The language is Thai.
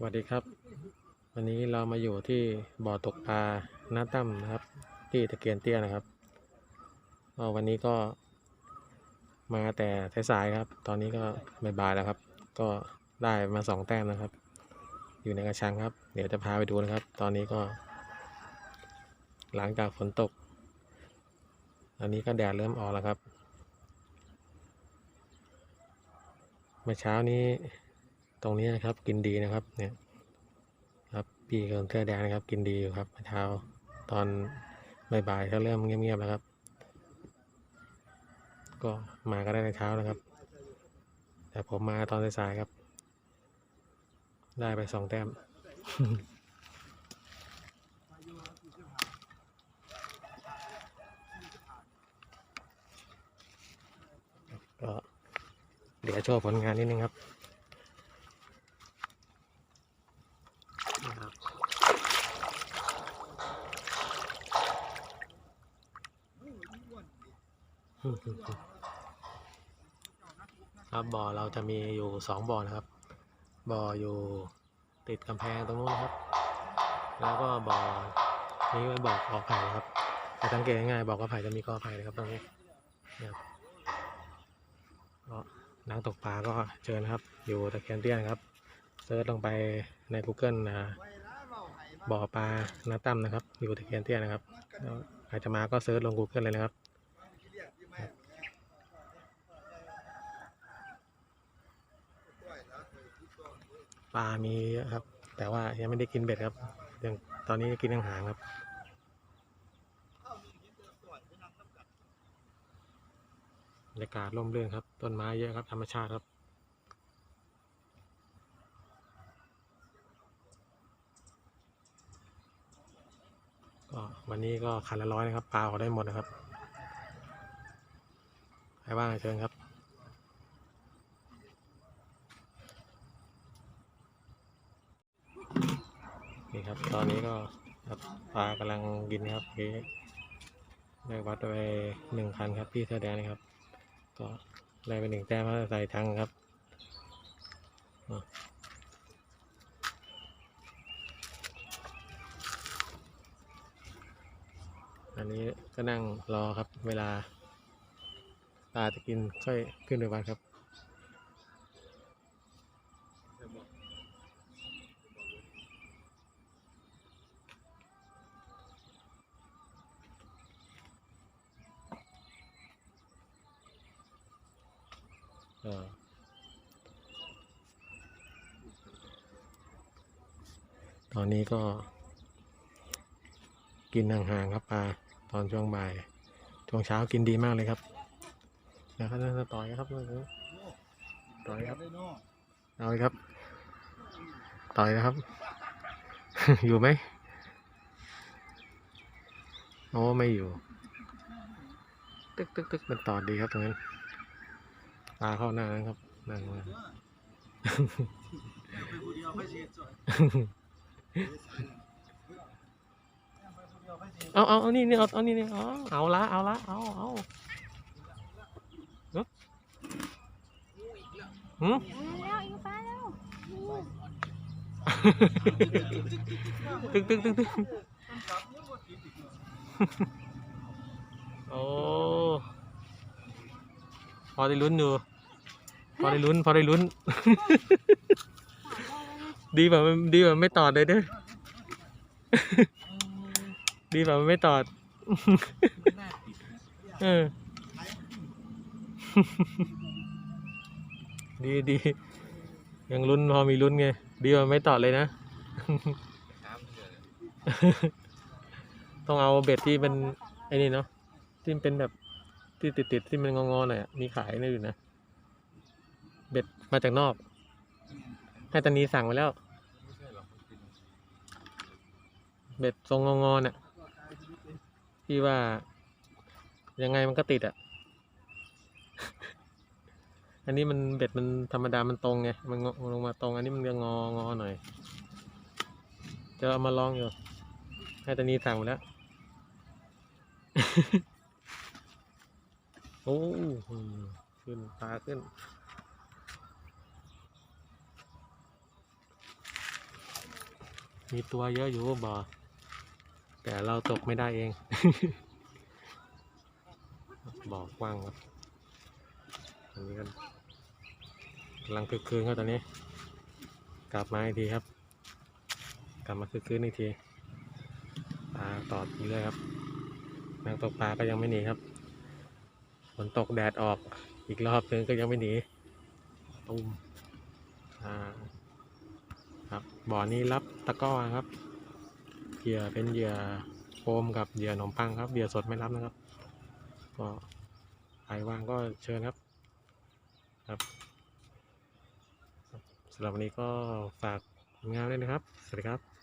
สวัสดีครับ วันนี้เรามาอยู่ที่บ่อตกปลาหน้าตั้มนะครับ ที่ตะเกียนเตี้ยนะครับวันนี้ก็มาแต่สายๆครับ ตอนนี้ก็บ่ายๆแล้วครับ ก็ได้มาสองแต้มนะครับ อยู่ในกระชังครับ เดี๋ยวจะพาไปดูนะครับ ตอนนี้ก็ หลังจากฝนตก อันนี้ก็แดดเริ่มออกแล้วครับเมื่อเช้านี้ ตรงนี้นะครับกินดีนะครับเนี่ยครับพี่คนเสื้อแดงนะครับ กินดีอยู่ครับเช้าตอนบ่ายๆก็เริ่มเงียบๆแล้วครับ ก็มาก็ได้ในเช้านะครับ แต่ผมมาตอนสายๆครับ ได้ไปสองแต้มก็เดี๋ยวโชว์ผลงานนิดนึงครับ ครับบ่อเราจะมีอยู่สองบ่อนะครับ บ่ออยู่ติดกำแพงตรงนู้นนะครับ แล้วก็บ่อนี้ไว้บ่อกอไผ่นะครับถ้าสังเกตง่ายๆบ่อกอไผ่จะมีกอไผ่นะครับตรงนี้นะครับก็นักตกปลาก็เจอนะครับ อยู่ตะเคียนเตี้ยนครับเซิร์ชลงไปใน Google นะบ่อปลานาตั้มนะครับ อยู่ตะเคียนเตี้ยนะครับแล้วใครจะมาก็เซิร์ชลง Google เลยนะครับ ลามีเยอะครับ แต่ว่ายังไม่ได้กินเบ็ดครับยังตอนนี้กินอาหารครับบรรยากาศร่มรื่นครับ ต้นไม้เยอะครับธรรมชาติครับก็วันนี้ก็คันละร้อยนะครับปลาออกได้หมดนะครับใครว่างเชิญครับ นี่ครับ ตอนนี้ก็ปลากำลังกินครับเฮ้ได้วัดไปหนึ่งคันครับพี่เสื้อแดงนะครับ ก็ได้ไปหนึ่งแต้มใส่ทังครับอันนี้ก็นั่งรอครับเวลาปลาจะกินค่อยขึ้นไปวัดครับ ตอนนี้ก็ กินห่างๆครับปลาตอนช่วงบ่าย ช่วงเช้ากินดีมากเลยครับนะครับนั่นต่อยครับต่อยครับ เอาเลยครับ ต่อยนะครับ อยู่ไหมโอ้ไม่อยู่ ตึกตึกตึกมันตอดีครับตรงนั้น ปลาเข้าหน้านั้นครับนั่งมาเอาเอาเอานี่นี่เอาเอานี่นี่เอาเอาละเอาละเอาเอาเอ้อหืมแล้วอีกฟ้าแล้วตึกตึกตึกตึกโอ้พ อได้ลุ้นอยู่พอได้ลุ้น พอได้ลุ้น ดีแบบดีแบบไม่ตอดเลยเด้อดีแบบไม่ตอดเออดีดียังลุ้นพอมีลุ้นไงดีแบบไม่ตอดเลยนะ ต้องเอาเบ็ดที่เป็นไอ้นี่เนาะที่เป็นแบบ ที่ติดติดๆที่มันงอๆหน่อยอะมีขายในอื่นะ เบ็ดมาจากนอก ให้ตานีสั่งไว้แล้ว เบ็ดทรงงอๆน่ะ ที่ว่า ยังไงมันก็ติดอะ อันนี้มันเบ็ดมันธรรมดามันตรงไง มันงอลงมาตรง อันนี้มันจะงองอหน่อย จะเอามาลองอยู่ ให้ตานีสั่งไว้แล้ว อ้โหขึ้นปลาขึ้น มีตัวเยอะอยู่บ่อแต่เราตกไม่ได้เอง บ่อกว้างครับอันนี้ก็กำลังคึกคืนครับตอนนี้ กลับมาอีกทีครับ กลับมาคึกคืนอีกทีปลาตอดอยู่เลยครับนักตกปลาก็ยังไม่หนีครับ นตกแดดออกอีกรอบนึงก็ยังไม่หนีตุ้มอ่าครับบ่อนี้รับตะกร้อครับเหยื่อเป็นเหยื่อโฟมกับเหยื่อขนมปังครับเหยื่อสดไม่รับนะครับ ก็ใครว่างก็เชิญครับครับสำหรับวันนี้ก็ฝากผลงานด้วยนะครับ สวัสดีครับ